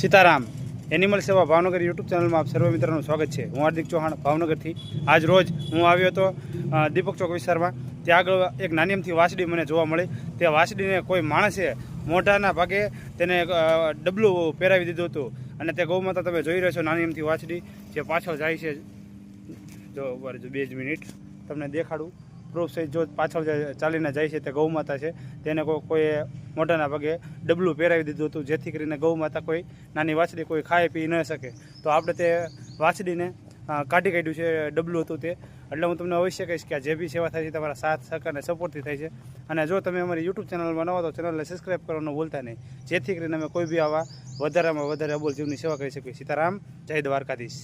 Sitaram animal સેવા Bhavnagar YouTube ચેનલમાં આપ સર્વ મિત્રોનું સ્વાગત છે. હું હાર્દિક ચૌહાણ ભાવનગરથી. આજ રોજ હું આવ્યો હતો દીપક ચોક વિસ્તારમાં. ત્યાં આગળ એક નાની એમથી વાસડી મને જોવા મળી. તે વાસડીને કોઈ માણસે મોઢાના ભાગે તેને ડબલું પહેરાવી દીધું હતું. અને તે ગૌમાતા તમે જોઈ રહ્યો છો નાની અમથી વાસડી, જે પાછળ જાય છે. જો ઊભા બે જ મિનિટ. તમને દેખાડું. પ્રૂફ સહિત જો પાછળ ચાલીને જાય છે તે ગૌમાતા છે. તેને કોઈ કોઈ મોઢાના ભાગે ડબલું પહેરાવી દીધું હતું, જેથી કરીને ગૌમાતા કોઈ નાની વાછડી કોઈ ખાઈ પી ન શકે. તો આપણે તે વાછડીને કાઢી કાઢ્યું છે, ડબલું હતું તે. એટલે હું તમને અવશ્ય કહીશ કે આ જે બી સેવા થાય છે તમારા સાથ, સહકાર અને સપોર્ટથી થાય છે. અને જો તમે અમારી યુટ્યુબ ચેનલમાં બનાવો તો ચેનલને સબસ્ક્રાઈબ કરવાનું ભૂલતા નહીં. જેથી કરીને અમે કોઈ બી આવા વધારામાં વધારે અબોલ જીવની સેવા કરી શકીએ. સીતારામ, જય દ્વારકાધીશ.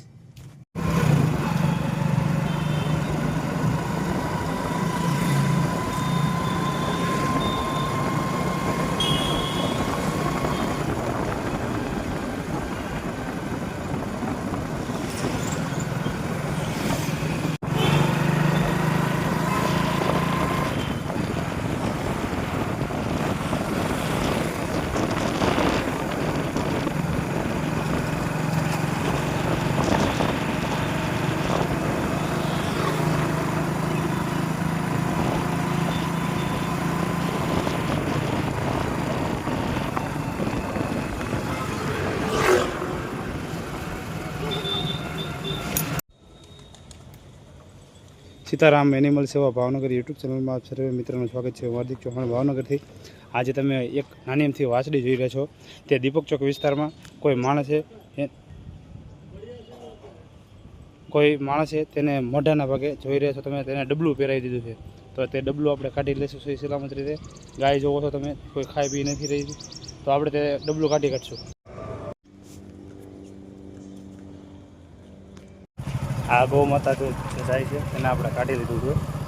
સીતારામ એનિમલ સેવા ભાવનગર યુટ્યુબ ચેનલમાં આપ સર્વે મિત્રોનું સ્વાગત છે. હું હાર્દિક ચૌહાણ ભાવનગરથી. આજે તમે એક નાની એમથી વાસળી જોઈ રહ્યા છો. તે દીપક ચોક વિસ્તારમાં કોઈ માણસે કોઈ માણસે તેને મોઢાના ભાગે જોઈ રહ્યા છો. તમે તેને ડબલું પહેરાવી દીધું છે. તો તે ડબલું આપણે કાઢી લઈશું સહી સલામત રીતે. ગાય જોવો છો તમે, કોઈ ખાઈ પી નથી રહી. તો આપણે તે ડબલું કાઢી કાઢશું. આ ગૌ માતા જાય છે એને આપણે કાઢી લીધું છે.